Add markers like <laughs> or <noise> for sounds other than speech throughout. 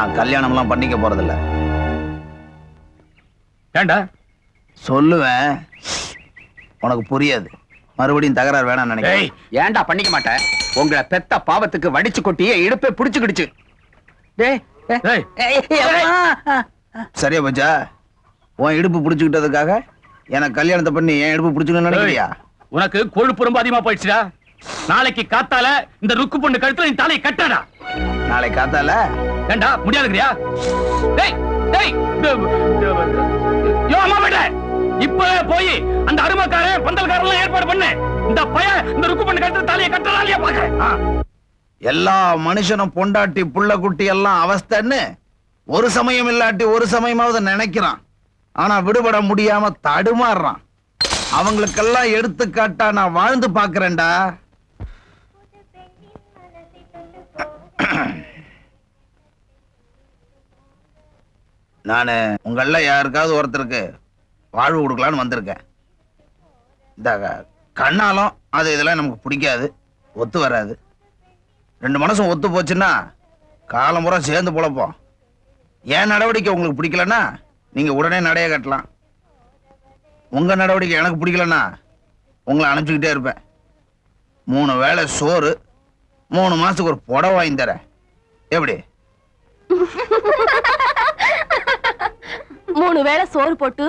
நான் கல்யாணம்லாம் பண்ணிக்க போறதில்ல. ஏண்டா? சொல்லுவேன். உனக்கு புரியாது. மறுபடியும் தகராறு வேணாம்னு நினைக்கிறேன். ஏன்டா பண்ணிக்க மாட்டேன் உங்களை பெத்த பாவத்துக்கு வடிச்சு கொட்டியே இடுப்பை புடிச்சுக்கிடுச்சு. சரியா போச்சா? உன் இடுப்பு பிடிச்சுக்கிட்டதுக்காக எனக்கு கல்யாணத்தை பண்ணி என் இடுப்பு பிடிச்சுக்கணும்னு நினைக்கிறியா? உனக்கு கொழுப்பு ரொம்ப அதிகமா போயிடுச்சுடா. நாளைக்கு காத்தால இந்த ருக்கு பொண்ணு கழுத்துல நீ தலையை கட்டாடா. நாளை காத்தால? ஏண்டா முடியாதுக்கிறியா டேய் டேய். யோ அம்மா பேட்ட இப்ப போய் அந்த அருமக்காரன் பந்தல்காரன் எல்லாம் ஏற்பாடு பண்ணு. இந்த பையன் இந்த ருக்கு பொண்ணு கழுத்துல தலையை கட்டறா இல்லையா பாக்குறேன் எல்லா மனுஷனும் பொண்டாட்டி புள்ள குட்டி எல்லாம் அவஸ்தைன்னு ஒரு சமயம் இல்லாட்டி ஒரு சமயமாவது நினைக்கிறான். ஆனா விடுபட முடியாம தடுமாறுறான். அவங்களுக்கெல்லாம் எடுத்துக்காட்டா நான் வாழ்ந்து பாக்குறேன்டா நான் உங்களில் யாருக்காவது ஒருத்தருக்கு வாழ்வு கொடுக்கலான்னு வந்திருக்கேன். இந்த கண்ணாலும் அது இதெல்லாம் நமக்கு பிடிக்காது ஒத்து வராது. ரெண்டு மனசும் ஒத்து போச்சுன்னா காலம் பூரா சேர்ந்து பொழப்போம். என் நடவடிக்கை உங்களுக்கு பிடிக்கலன்னா நீங்கள் உடனே நடைய கட்டலாம். உங்கள் நடவடிக்கை எனக்கு பிடிக்கலன்னா உங்களை அனுப்பிச்சுக்கிட்டே இருப்பேன். மூணு வேளை சோறு மூணு மாதத்துக்கு ஒரு புடவை வாங்கி தரேன். எப்படி? <laughs> மூணு வேளை சோறு போட்டு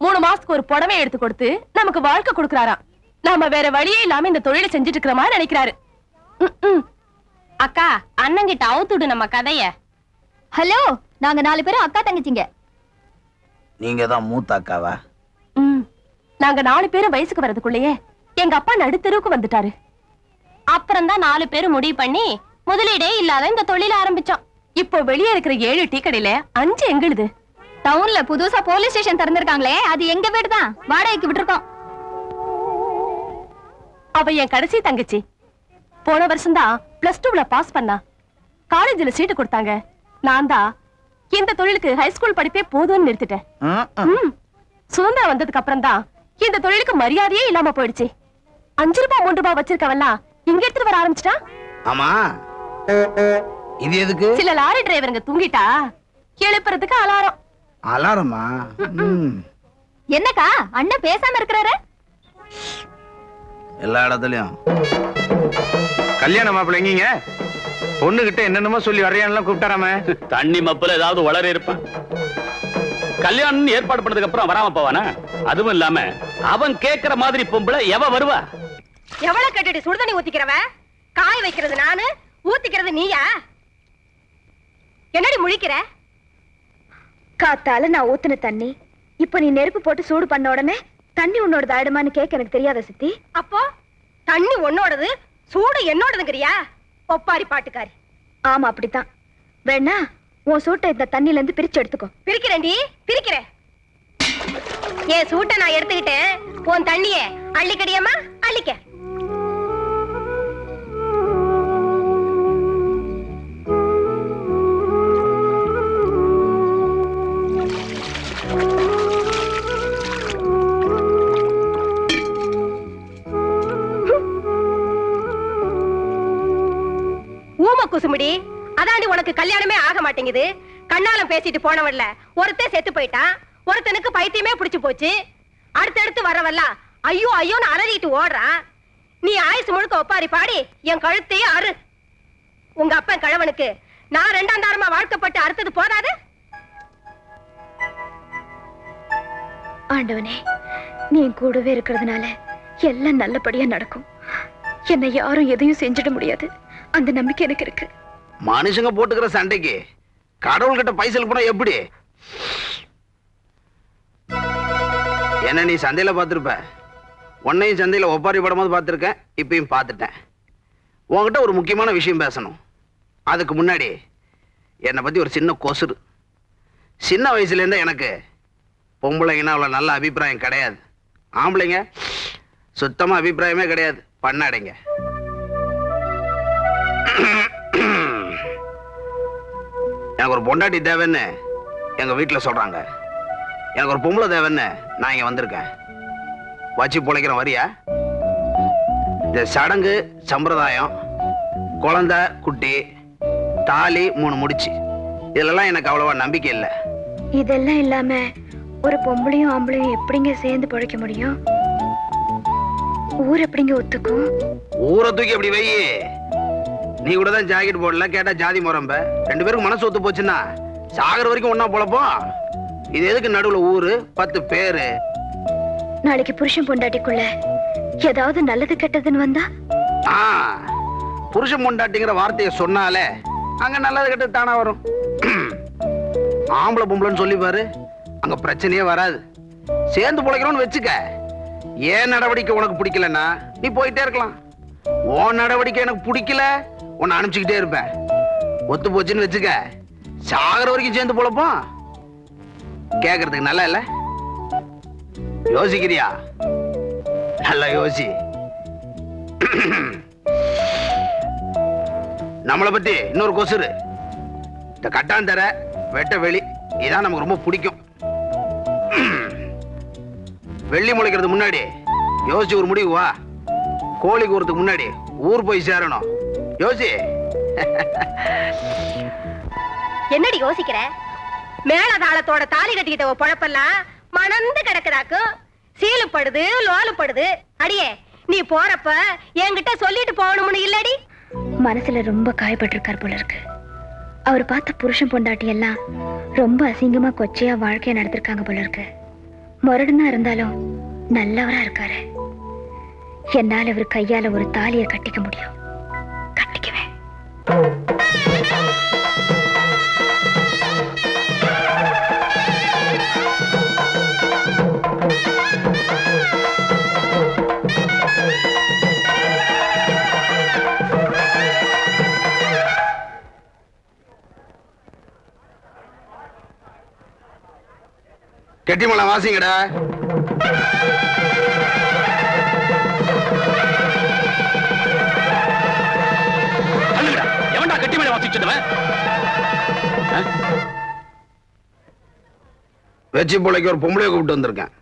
மூணு மாசத்துக்கு ஒரு புடவை எடுத்து கொடுத்து நமக்கு வாழ்க்கை கொடுக்கறாராம். நாம வேற வழியே இல்லாம இந்த தொழிலை செஞ்சுட்டு இருக்கிற மாதிரி நினைக்கிறாரு. அக்கா அண்ணங்கிட்ட அவுத்துடு நம்ம கதைய. ஹலோ நாங்க நாலு பேரும் அக்கா தங்கச்சிங்க. நீங்க தான் மூத்த அக்காவா? ம். நாங்க நாலு பேரும் வயசுக்கு வர்றதுக்குள்ளேயே எங்க அப்பா நடுத்தெருவுக்கு வந்துட்டாரு. அப்புறம் தான் நாலு பேரும் முடிவு பண்ணி முதலீடே இல்லாத இந்த தொழில ஆரம்பிச்சோம். இப்போ வெளியே இருக்கிற ஏழு டீ கடையில அஞ்சு எங்களுது டவுன்ல புதுசா போலீஸ் ஸ்டேஷன் திறந்திருக்காங்களே அது எங்க வீடு தான் வாடகைக்கு விட்டுருக்கோம். அவ என் கடைசி தங்கச்சி. போன வருஷம் தான் பிளஸ் டூல பாஸ் பண்ணா. காலேஜ்ல சீட்டு கொடுத்தாங்க. நான் தான் இந்த தொழிலுக்கு ஹைஸ்கூல் படிப்பே போதும்னு நிறுத்திட்டேன். சுதந்திரம் வந்ததுக்கு அப்புறம் தான் இந்த தொழிலுக்கு மரியாதையே இல்லாம போயிடுச்சு. அஞ்சு ரூபாய் மூன்று ரூபாய் வச்சிருக்கவெல்லாம் இங்க எடுத்துட்டு வர ஆரம்பிச்சிட்டா. ஆமா. இது எதுக்கு? சில லாரி டிரைவருங்க தூங்கிட்டா. எழுப்புறதுக்கு அலாரம். அலாரமா. என்னக்கா அண்ணன் பேசாம இருக்கிறாரு? எல்லா இடத்துலயும். கல்யாண மாப்பிள்ள எங்கீங்க? பொண்ணுகிட்ட என்னென்னமோ சொல்லி வரையான்லாம் கூப்பிட்டாராம. தண்ணி மப்புல ஏதாவது வளர இருப்பான். கல்யாணம் ஏற்பாடு பண்ணதுக்கு அப்புறம் வராம போவானா? அதுவும் இல்லாம அவன் கேக்குற மாதிரி பொம்பளை எவ வருவா? எவ்வளவு கட்டிட்டு சுடுதண்ணி ஊத்திக்கிறவ? காய வைக்கிறது நானு ஊத்திக்கிறது நீயா? என்னடி முழிக்கிற? காத்தால நான் ஊத்துன தண்ணி. இப்ப நீ நெருப்பு போட்டு சூடு பண்ண உடனே தண்ணி உன்னோட ஆயிடுமான்னு கேட்க எனக்கு தெரியாத சித்தி? அப்போ தண்ணி உன்னோடது சூடு என்னோடதுங்கிறியா? ஒப்பாரி பாட்டுக்காரி. ஆமா அப்படித்தான். வேணா உன் சூட்டை இந்த தண்ணில இருந்து பிரிச்சு எடுத்துக்கோ. பிரிக்கிறேன்டி பிரிக்கிறேன். என் சூட்டை நான் எடுத்துக்கிட்டேன்? உன் தண்ணிய அள்ளிக்கடியம்மா? அள்ளிக்க. குசுமுடி. அதாண்டி உனக்கு கல்யாணமே ஆக மாட்டேங்குது. கண்ணாலம் பேசிட்டு போனவன்ல ஒருத்தன் செத்து போயிட்டான் ஒருத்தனுக்கு பைத்தியமே பிடிச்சு போச்சு. அடுத்தடுத்து வரவெல்லாம் ஐயோ ஐயோன்னு அலறிட்டு ஓடுறான். நீ ஆயுசு முழுக்க ஒப்பாரி பாடி என் கழுத்தையே அரு உங்க அப்பன் கழவனுக்கு நான் ரெண்டாம் தாரமா வாழ்க்கப்பட்டு அறுத்தது போதாது? ஆண்டவனே நீ கூடவே இருக்கிறதுனால எல்லாம் நல்லபடியா நடக்கும். என்னை யாரும் எதையும் செஞ்சிட முடியாது. அந்த நம்பிக்கை எனக்கு இருக்கு. மனுஷங்க போட்டுக்கிற சண்டைக்கு கடவுள்கிட்ட பைசல் போனா எப்படி? என்ன நீ சந்தையில பார்த்திருப்ப? உன்னையும் சந்தையில ஒப்பாரி படமாவது பார்த்திருக்கேன் இப்பயும் பார்த்துட்டேன். உன்கிட்ட ஒரு முக்கியமான விஷயம் பேசணும். அதுக்கு முன்னாடி என்னை பத்தி ஒரு சின்ன கொசுறு. சின்ன வயசுலேருந்து எனக்கு பொம்பளைங்கன்னா அவ்வளோ நல்ல அபிப்பிராயம் கிடையாது. ஆம்பளைங்க சுத்தமா அபிப்பிராயமே கிடையாது. பண்ணாடைங்க <coughs> எனக்கு ஒரு பொண்டாட்டி தேவைன்னு எங்க வீட்டுல சொல்றாங்க. எனக்கு ஒரு பொம்பளை தேவைன்னு நான் இங்க வந்திருக்கேன். வச்சு பொழைக்கிறேன் வரியா? இந்த சடங்கு சம்பிரதாயம் குழந்தை குட்டி தாலி மூணு முடிச்சு. இதுலலாம் எனக்கு அவ்வளவா நம்பிக்கை இல்லை. இதெல்லாம் இல்லாம ஒரு பொம்பளையும் ஆம்பளையும் எப்படிங்க சேர்ந்து பழைக்க முடியும்? ஊர் எப்படிங்க ஒத்துக்கும்? ஊரை தூக்கி அப்படி வை நீ கூட தான் ஜாக்கெட் போடல கேட்டா ஜாதி முறம்ப ரெண்டு பேருக்கு மனசு ஒத்து போச்சுன்னா சாகர வரைக்கும் ஒண்ணா பொழப்போம் இது எதுக்கு நடுவுல ஊரு பத்து பேரு? நாளைக்கு புருஷன் பொண்டாட்டிக்குள்ள ஏதாவது நல்லது கெட்டதுன்னு வந்தா? ஆ புருஷன் பொண்டாட்டிங்கிற வார்த்தையை சொன்னாலே அங்க நல்லது கெட்டது தானா வரும். ஆம்பளை பொம்பளைன்னு சொல்லி பாரு அங்க பிரச்சனையே வராது. சேர்ந்து பிழைக்கிறோம்னு வச்சுக்க. ஏன் நடவடிக்கை உனக்கு பிடிக்கலன்னா நீ போயிட்டே இருக்கலாம். உன் நடவடிக்கை எனக்கு பிடிக்கல உன்னை அனுப்பிச்சுக்கிட்டே இருப்பேன். ஒத்து போச்சுன்னு வச்சுக்க சாகர வரைக்கும் சேர்ந்து பொழப்போம். கேக்குறதுக்கு நல்லா இல்ல? யோசிக்கிறியா? நல்லா யோசி. நம்மளை பத்தி இன்னொரு கொசுரு இந்த கட்டாந்தர வெட்ட வெளி இதான் நமக்கு ரொம்ப பிடிக்கும். வெள்ளி முளைக்கிறது முன்னாடி யோசிச்சு ஒரு முடிவு வா. கோழி கூறதுக்கு முன்னாடி ஊர் போய் சேரணும். யோசி. என்னடி யோசிக்கிற? மேலதாளத்தோட தாலி கட்டிக்கிட்ட பொழப்பெல்லாம் மணந்து கிடக்குதாக்கும் சீலுப்படுது லோலுப்படுது. அடியே நீ போறப்ப என்கிட்ட சொல்லிட்டு போகணும்னு இல்லடி. மனசுல ரொம்ப காயப்பட்டிருக்கார் போல இருக்கு அவர் பார்த்த புருஷன் பொண்டாட்டி எல்லாம் ரொம்ப அசிங்கமா கொச்சையா வாழ்க்கைய நடத்திருக்காங்க போல இருக்கு முரடுனா இருந்தாலும் நல்லவரா இருக்காரு. என்னால இவர் கையால ஒரு தாலியை கட்டிக்க முடியும். கெட்டிமலை வாசிங்கடா. வாசிச்சதவன் வெச்சி பிள்ளைக்கு ஒரு பொம்பளைய கூப்பிட்டு வந்திருக்கேன்.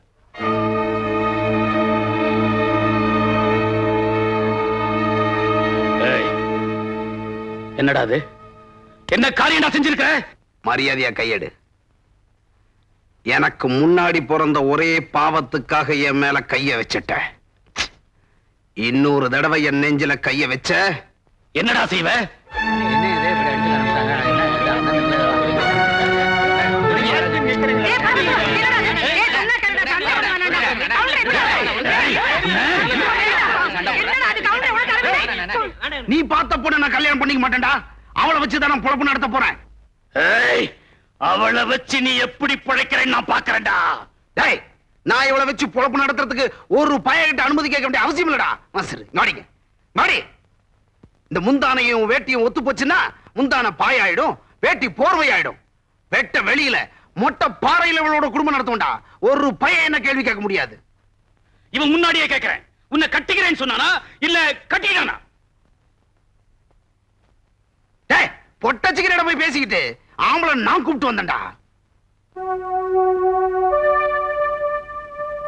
என்னடா அது? என்ன காரியம்டா செஞ்சிருக்க மரியாதையா கையெடு. எனக்கு முன்னாடி பிறந்த ஒரே பாவத்துக்காக என் மேல கைய வச்சிட்ட. இன்னொரு தடவை என் நெஞ்சில கைய வச்ச. என்னடா செய்வ? நீ பார்த்த பொண்ணு நான் கல்யாணம் பண்ணிக்க மாட்டேன்டா. அவளை வச்சு தான் நான் பொழப்பு நடத்த போறேன். ஏய் அவளை வச்சு நீ எப்படி பிழைக்கிறேன்னு நான் பாக்குறேன்டா டேய் நான் இவளை வச்சு பொழப்பு நடத்துறதுக்கு ஒரு பையன்கிட்ட அனுமதி கேட்க வேண்டிய அவசியம் இல்லடா. மாஸ்டர் நாடிங்க. நாடி. இந்த முந்தானையும் வேட்டியும் ஒத்து போச்சுன்னா முந்தான பாயாயிடும் வேட்டி போர்வை ஆயிடும் வெட்ட வெளியில மொட்டை பாறையில இவளோட குடும்பம் நடத்தும்டா ஒரு பையன் என்ன கேள்வி கேட்க முடியாது. இவன் முன்னாடியே கேக்குறேன் உன்னை கட்டிக்கிறேன்னு சொன்னானா? இல்ல கட்டிக்கிறானா டேய் பொட்டச்சிக்கிற போய் பேசிக்கிட்டு ஆம்பளை நான் கூப்பிட்டு வந்தேன்டா.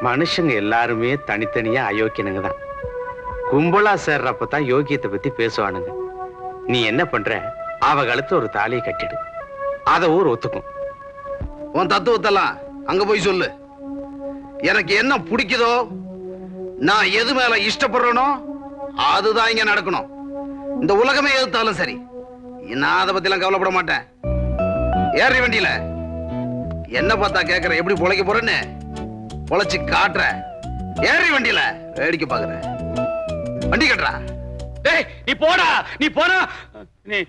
மனுஷங்க எல்லாருமே தனித்தனியா அயோக்கியனுங்க தான் கும்பலா சேர்றப்ப தான் யோகியத்தை பத்தி பேசுவானுங்க. நீ என்ன பண்ற? அவ கழுத்து ஒரு தாலியை கட்டிடு. அத ஊர் ஒத்துக்கும். உன் தத்துவத்தெல்லாம் அங்க போய் சொல்லு. எனக்கு என்ன பிடிக்குதோ நான் எது மேல இஷ்டப்படுறேனோ அதுதான் இங்க நடக்கணும். இந்த உலகமே எதிர்த்தாலும் சரி. நான் அதை பத்தி எல்லாம் கவலைப்பட மாட்டேன். ஏறி வண்டியில. என்ன பார்த்தா கேக்குற? எப்படி பொழைக்க போறேன்னு? பொழைச்சு காட்டுற. ஏறி வண்டியில. வேடிக்கை பாக்குற. வண்டி கட்டுறா. டேய் நீ போடா நீ போனா. நீ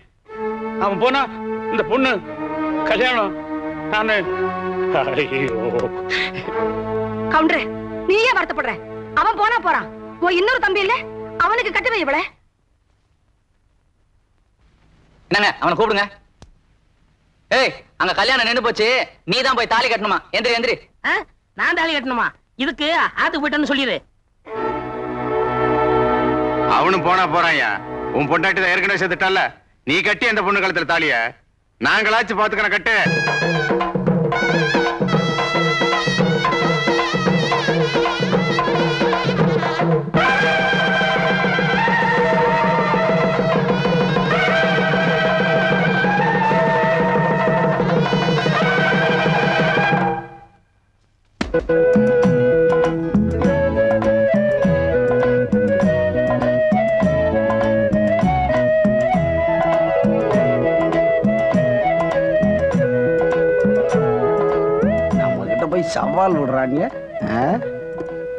அவன் போனா இந்த பொண்ணு கல்யாணம் நானு. ஐயோ. கவுண்டரு நீயே வருத்தப்படுற. அவன் போனா போறான். உன் இன்னொரு தம்பி இல்ல? அவனுக்கு கட்டுவை இவள. என்னங்க அவனை கூப்பிடுங்க. ஏய் அங்க கல்யாணம் நின்னு போச்சு. நீ தான் போய் தாலி கட்டணுமா? எந்திரி எந்திரி. நான் தாலி கட்டணுமா? இதுக்கு ஆத்துக்கு போயிட்டேன்னு சொல்லிடு அவனும் போனா போறான்யா உன் பொண்டாட்டி தான் ஏற்கனவே செத்துட்டால. நீ கட்டி அந்த பொண்ணு கழுத்துல தாலிய. நாங்களாச்சும் பாத்துக்கிறோம் கட்டு. சவால் விடுறாங்க?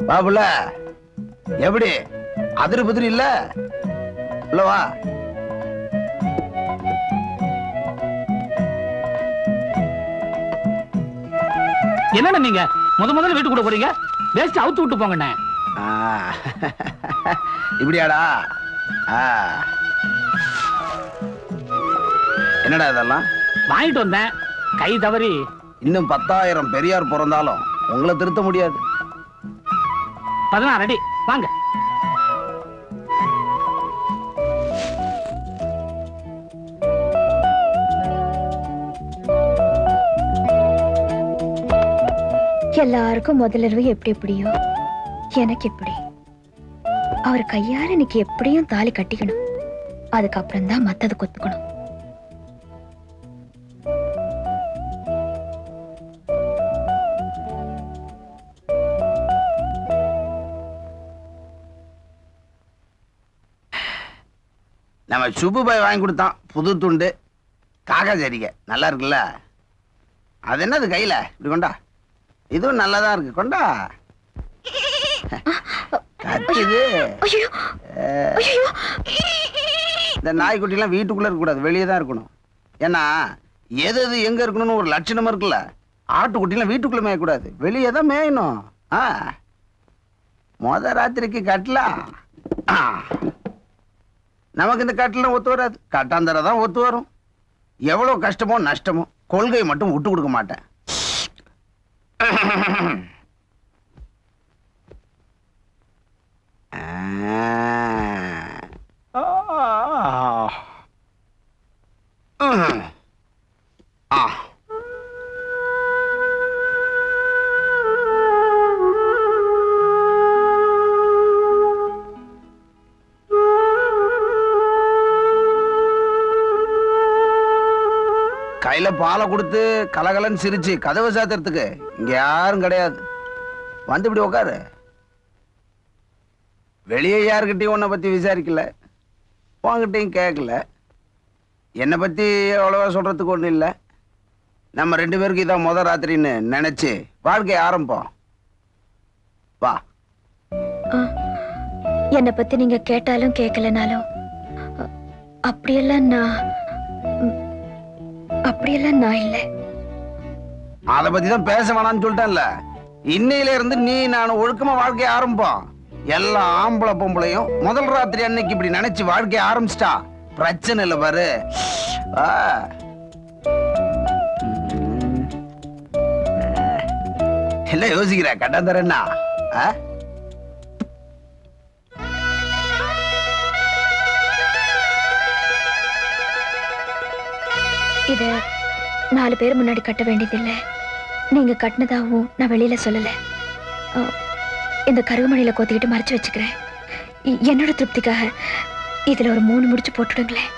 பாபுல எப்படி? அதிரி புதிரி இல்ல? உள்ள வா. என்னண்ணே நீங்க? முத முதல்ல வீட்டுக்குள்ள போறீங்க? வேஸ்ட் அவுத்து விட்டு போங்கண்ணே. இப்படியாடா. என்னடா இதெல்லாம்? வாங்கிட்டு வந்தேன். கை தவறி. இன்னும் பத்தாயிரம் பெரியார் பிறந்தாலும் உங்களை திருத்த முடியாது. பதினாறு அடி. வாங்க. எல்லாருக்கும் முதலிரவு எப்படி எப்படியோ. எனக்கு எப்படி. அவர் கையால இன்னைக்கு எப்படியும் தாலி கட்டிக்கணும். அதுக்கப்புறம் தான் மத்தது கொத்துக்கணும். நம்ம சுப்பு பாய் வாங்கி கொடுத்தான். புது துண்டு. காக்கா சரிக்க நல்லா இருக்குல்ல? அது என்னது கையில? இப்படி கொண்டா. இதுவும் நல்லதா இருக்கு. கொண்டா. கத்துது இந்த நாய்க்குட்டிலாம் வீட்டுக்குள்ள இருக்கக்கூடாது வெளியே தான் இருக்கணும். ஏன்னா எது எது எங்க இருக்கணும்னு ஒரு லட்சணம் இருக்குல்ல? ஆட்டுக்குட்டிலாம் வீட்டுக்குள்ள மேயக்கூடாது வெளியே தான் மேயணும். ஆ. முத ராத்திரிக்கு கட்டலாம். நமக்கு இந்த கட்டலாம் ஒத்து வராது. கட்டாந்தர தான் ஒத்து வரும். எவ்வளோ கஷ்டமோ நஷ்டமோ கொள்கையை மட்டும் விட்டு கொடுக்க மாட்டேன். கையில பாலை கொடுத்து கலகலன்னு சிரிச்சு கதவை சாத்துறதுக்கு இங்க யாரும் கிடையாது. வந்து இப்படி உட்காரு வெளியே யாருக்கிட்டையும் உன்னை பத்தி விசாரிக்கல. உங்ககிட்டையும் கேட்கல என்னை பத்தி அவ்வளவா சொல்றதுக்கு ஒன்றும் இல்லை. நம்ம ரெண்டு பேருக்கு இதான் முத ராத்திரின்னு நினைச்சு வாழ்க்கை ஆரம்பம். வா. என்னை பத்தி நீங்க கேட்டாலும் கேட்கலனாலும் அப்படியெல்லாம் நான் அப்படியெல்லாம் நான் இல்லை. அதை பத்தி தான் பேச வேணாம்னு சொல்லிட்டேன்ல. இன்னையில இருந்து நீ நான் ஒழுக்கமா வாழ்க்கைய ஆரம்பம் எல்லா ஆம்பளை பொம்பளையும் முதல் ராத்திரி அன்னைக்கு இப்படி நினைச்சு வாழ்க்கைய ஆரம்பிச்சிட்டா பிரச்சனை இல்லை பாரு. என்ன யோசிக்கிற? கட்டாந்தரன்னா ஆ? இத நாலு பேர் முன்னாடி கட்ட வேண்டியதில்லை. நீங்க கட்டினதாகவும் நான் வெளியில சொல்லல. இந்த கருகுமணியில கோத்திக்கிட்டு மறைச்சு வச்சுக்கிறேன். என்னோட திருப்திக்காக இதுல ஒரு மூணு முடிச்சு போட்டுடுங்களேன்.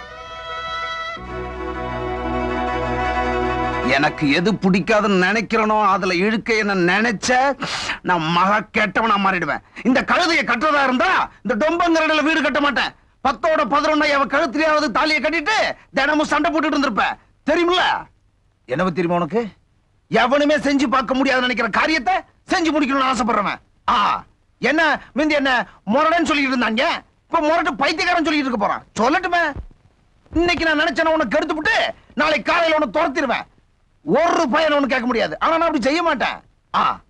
எனக்கு எது பிடிக்காதுன்னு நினைக்கிறனோ அதுல இழுக்க என்ன நினைச்ச நான் மகா கெட்டவனா மாறிடுவேன். இந்த கழுதையை கட்டுறதா இருந்தா இந்த டொம்பங்கரடல வீடு கட்ட மாட்டேன். பத்தோட பதினொன்னா அவ கழுத்திலேயாவது தாலியை கட்டிட்டு தினமும் சண்டை போட்டுட்டு இருந்திருப்ப தெரியுமில்ல? என்ன பத்தி தெரியுமா உனக்கு? எவனுமே செஞ்சு பார்க்க முடியாதுன்னு நினைக்கிற காரியத்தை செஞ்சு முடிக்கணும்னு ஆசைப்படுறவன். ஆ என்ன மிந்தி என்ன முரடன்னு சொல்லிட்டு இருந்தாங்க. இப்ப முரட்டு பைத்தியக்காரன் சொல்லிட்டு இருக்க போறான். சொல்லட்டுமே. இன்னைக்கு நான் நினைச்சேன உனக்கு கெடுத்து விட்டு நாளை காலையில உனக்கு துரத்திடுவேன். ஒரு பையன் ஒண்ணு கேட்க முடியாது. ஆனா நான் அப்படி செய்ய மாட்டேன். ஆ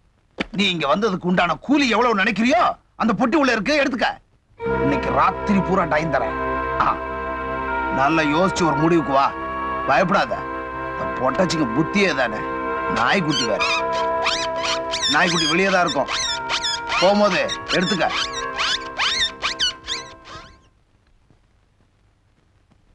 நீ இங்க வந்ததுக்கு உண்டான கூலி எவ்வளவு நினைக்கிறியோ அந்த பொட்டி உள்ள இருக்கு எடுத்துக்க. இன்னைக்கு ராத்திரி பூரா டைம் தரேன். ஆ நல்லா யோசிச்சு ஒரு முடிவுக்கு வா. பயப்படாத. பொட்டச்சிங்க புத்தியே தானே? நாய்க்குட்டி வேற. நாய்க்குட்டி வெளியே தான் இருக்கும். போகும்போது எடுத்துக்க.